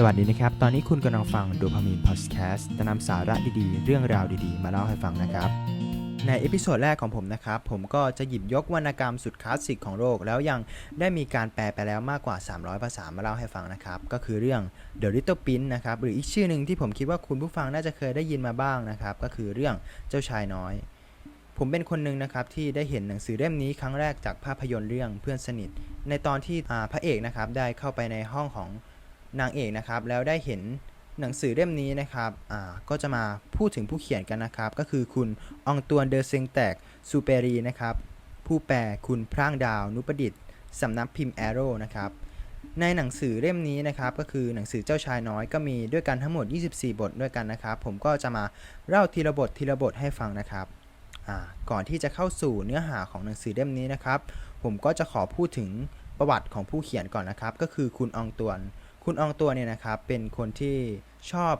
สวัสดีนะครับ ตอนนี้คุณกำลังฟังโดพามีนพอดแคสต์จะนำสาระดีๆ เรื่องราวดีๆ มาเล่าให้ฟังนะครับ ในเอพิโซดแรกของผมนะครับ ผมก็จะหยิบยกวรรณกรรมสุดคลาสสิกของโลก แล้วยังได้มีการแปลไปแล้วมากกว่า 300 ภาษามาเล่าให้ฟังนะครับ ก็คือเรื่อง The Little Prince นะครับ หรืออีกชื่อหนึ่งที่ผมคิดว่าคุณผู้ฟังน่าจะเคยได้ยินมาบ้างนะครับ ก็คือเรื่องเจ้าชายน้อย ผมเป็นคนหนึ่งนะครับที่ได้เห็นหนังสือเล่มนี้ครั้งแรกจากภาพยนตร์เรื่องเพื่อนสนิท ในตอนที่พระเอกนะครับได้เข้าไปในห้องของ นางเอกนะครับ แล้วได้เห็นหนังสือเล่มนี้นะครับอ่าก็จะมาพูดถึงผู้เขียนกันนะครับ ก็คือคุณอองตวนเดอเซงแตกซูเปรีนะครับ ผู้แปลคุณพร่างดาว นุประดิษฐ์สำนักพิมพ์แอโร่นะครับในหนังสือเล่มนี้นะครับ ก็คือหนังสือเจ้าชายน้อยก็มีด้วยกันทั้งหมด 24 บทด้วยกันนะครับ ผมก็จะมาเล่าทีละบททีละบทให้ฟังนะครับก่อนที่จะเข้าสู่เนื้อหาของหนังสือเล่มนี้นะครับ ผมก็จะขอพูดถึงประวัติของผู้เขียนก่อนนะครับ ก็คือคุณอองตวน คุณอองตัวเนี่ยนะครับเป็นคนที่ชอบ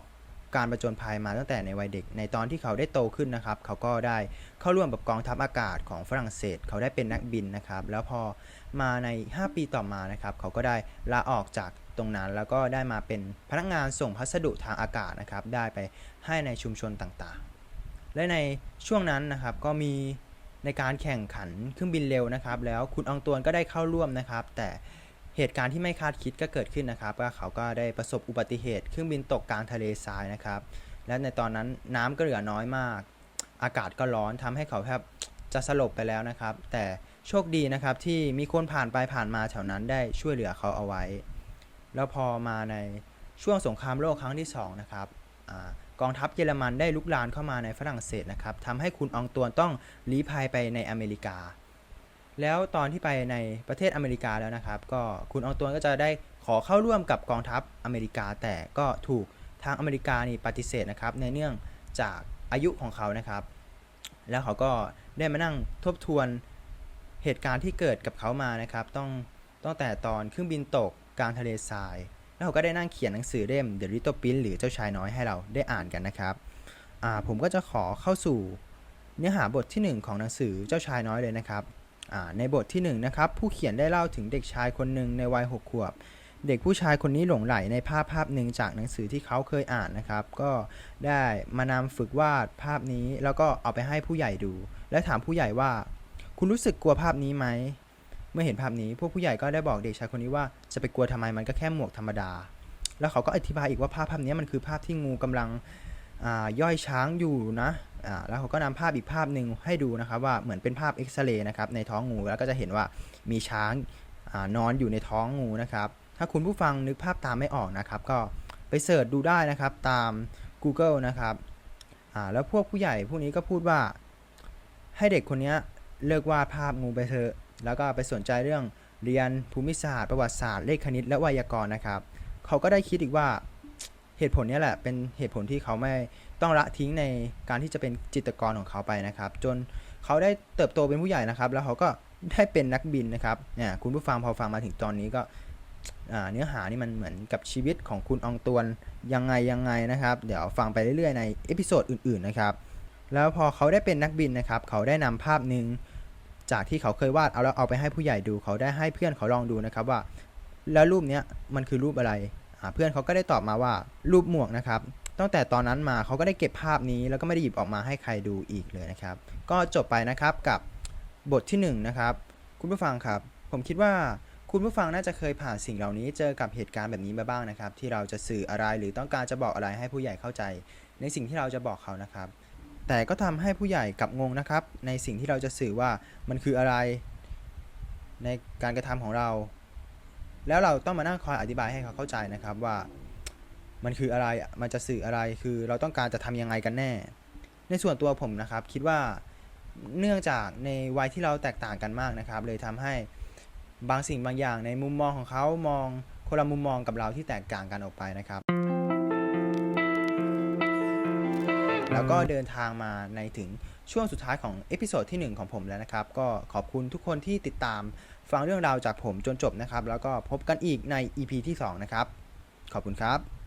การประจนภัยมาตั้งแต่ในวัยเด็ก ในตอนที่เขาได้โตขึ้นนะครับ เขาก็ได้เข้าร่วมกับกองทัพอากาศของฝรั่งเศส เขาได้เป็นนักบินนะครับ แล้วพอมาใน 5 ปีต่อมานะครับ เขาก็ได้ลาออกจากตรงนั้น แล้วก็ได้มาเป็นพนักงานส่งพัสดุทางอากาศนะครับ ได้ไปให้ในชุมชนต่างๆ และในช่วงนั้นนะครับก็มีในการแข่งขันเครื่องบินเร็วนะครับ แล้วคุณอองตวนก็ได้เข้าร่วมนะครับ แต่ เหตุการณ์ที่ไม่คาดคิดก็เกิดขึ้นนะครับก็เขาก็ได้ประสบอุบัติเหตุเครื่องบินตกกลางทะเลทรายนะครับ และในตอนนั้นน้ำก็เหลือน้อยมาก อากาศก็ร้อนทำให้เขาแทบจะสลบไปแล้วนะครับ แต่โชคดีนะครับที่มีคนผ่านไปผ่านมาแถวนั้นได้ช่วยเหลือเขาเอาไว้ แล้วพอมาในช่วงสงครามโลกครั้งที่สองนะครับอกองทัพเยอรมันได้ลุกลามเข้ามาในฝรั่งเศสนะครับทำให้คุณอองตวนต้องลี้ภัยไปในอเมริกา แล้วตอนที่ไปในประเทศอเมริกาแล้วนะครับ ก็คุณอองตวนก็จะได้ขอเข้าร่วมกับกองทัพอเมริกา แต่ก็ถูกทางอเมริกานี่ปฏิเสธนะครับ ในเนื่องจากอายุของเขานะครับ แล้วเขาก็ได้มานั่งทบทวนเหตุการณ์ที่เกิดกับเขามานะครับ ต้องตั้งแต่ตอนเครื่องบินตกกลางทะเลทราย แล้วเขาก็ได้นั่งเขียนหนังสือเล่ม The Little Prince หรือเจ้าชายน้อยให้เราได้อ่านกันนะครับผมก็จะขอเข้าสู่เนื้อหาบทที่ 1 ของหนังสือเจ้าชายน้อยเลยนะครับ ในบทที่1นะครับผู้เขียนได้เล่าถึงเด็กชายคนหนึ่งในวัย6ขวบ เด็กผู้ชายคนนี้หลงไหลในภาพภาพหนึ่งจากหนังสือที่เขาเคยอ่านนะครับ ก็ได้มานำฝึกวาดภาพนี้แล้วก็เอาไปให้ผู้ใหญ่ดู และถามผู้ใหญ่ว่า คุณรู้สึกกลัวภาพนี้ไหมเมื่อเห็นภาพนี้พวกผู้ใหญ่ก็ได้บอกเด็กชายคนนี้ว่าจะไปกลัวทำไมมันก็แค่หมวกธรรมดา แล้วเขาก็อธิบายอีกว่าภาพภาพนี้มันคือภาพที่งูกำลังย่อยช้างอยู่นะ อ่าแล้วเขาก็นำภาพอีกภาพหนึ่งให้ดูนะครับว่าเหมือนเป็นภาพเอ็กซเรย์นะครับในท้องงูแล้วก็จะเห็นว่ามีช้างอนอนอยู่ในท้องงูนะครับ ถ้าคุณผู้ฟังนึกภาพตามไม่ออกนะครับ ก็ไปเสิร์ชดูได้นะครับตาม Google นะครับแล้วพวกผู้ใหญ่พวกนี้ก็พูดว่า ให้เด็กคนนี้เลิกวาดภาพงูไปเถอะ แล้วก็ไปสนใจเรื่องเรียนภูมิศาสตร์ ประวัติศาสตร์เลขคณิตและไวยากรณ์นะครับ เขาก็ได้คิดอีกว่า เหตุผลนี้แหละเป็นเหตุผลที่เขาไม่ต้องละทิ้งในการที่จะเป็นจิตรกรของเขาไปนะครับ จนเขาได้เติบโตเป็นผู้ใหญ่นะครับ แล้วเขาก็ได้เป็นนักบินนะครับเนี่ยคุณผู้ฟังพอฟังมาถึงตอนนี้ก็เนื้อหานี่มันเหมือนกับชีวิตของคุณองตวนยังไงยังไงนะครับ เดี๋ยวฟังไปเรื่อยๆในเอพิโซดอื่นๆนะครับ แล้วพอเขาได้เป็นนักบินนะครับ เขาได้นำภาพหนึ่งจากที่เขาเคยวาดเอาแล้วเอาไปให้ผู้ใหญ่ดู เขาได้ให้เพื่อนเขาลองดูนะครับว่า แล้วรูปเนี้ยมันคือรูปอะไร เพื่อนเขาก็ได้ตอบมาว่ารูปหมวกนะครับตั้งแต่ตอนนั้นมาเขาก็ได้เก็บภาพนี้แล้วก็ไม่ได้หยิบออกมาให้ใครดูอีกเลยนะครับ ก็จบไปนะครับกับบทที่1นงนะครับ คุณผู้ฟังครับ ผมคิดว่าคุณผู้ฟังน่าจะเคยผ่านสิ่งเหล่านี้เจอกับเหตุการณ์แบบนี้มาบ้างนะครับ ที่เราจะสื่ออะไรหรือต้องการจะบอกอะไรให้ผู้ใหญ่เข้าใจ ในสิ่งที่เราจะบอกเขานะครับ แต่ก็ทำให้ผู้ใหญ่กับงงนะครับ ในสิ่งที่เราจะสื่อว่ามันคืออะไร ในการกระทำของเรา แล้วเราต้องมานั่งคอยอธิบายให้เขาเข้าใจนะครับว่า มันคืออะไรมันจะสื่ออะไรคือเราต้องการจะทำยังไงกันแน่ ในส่วนตัวผมนะครับ คิดว่าเนื่องจากในวัยที่เราแตกต่างกันมากนะครับ เลยทำให้บางสิ่งบางอย่างในมุมมองของเขามองคนละมุมมองกับเราที่แตกต่างกันออกไปนะครับ แล้วก็เดินทางมาในถึงช่วงสุดท้ายของเอพิโซดที่ 1 ของผมแล้วนะครับ ก็ขอบคุณทุกคนที่ติดตามฟังเรื่องราวจากผมจนจบนะครับ แล้วก็พบกันอีกใน EP ที่ 2 นะครับ ขอบคุณครับ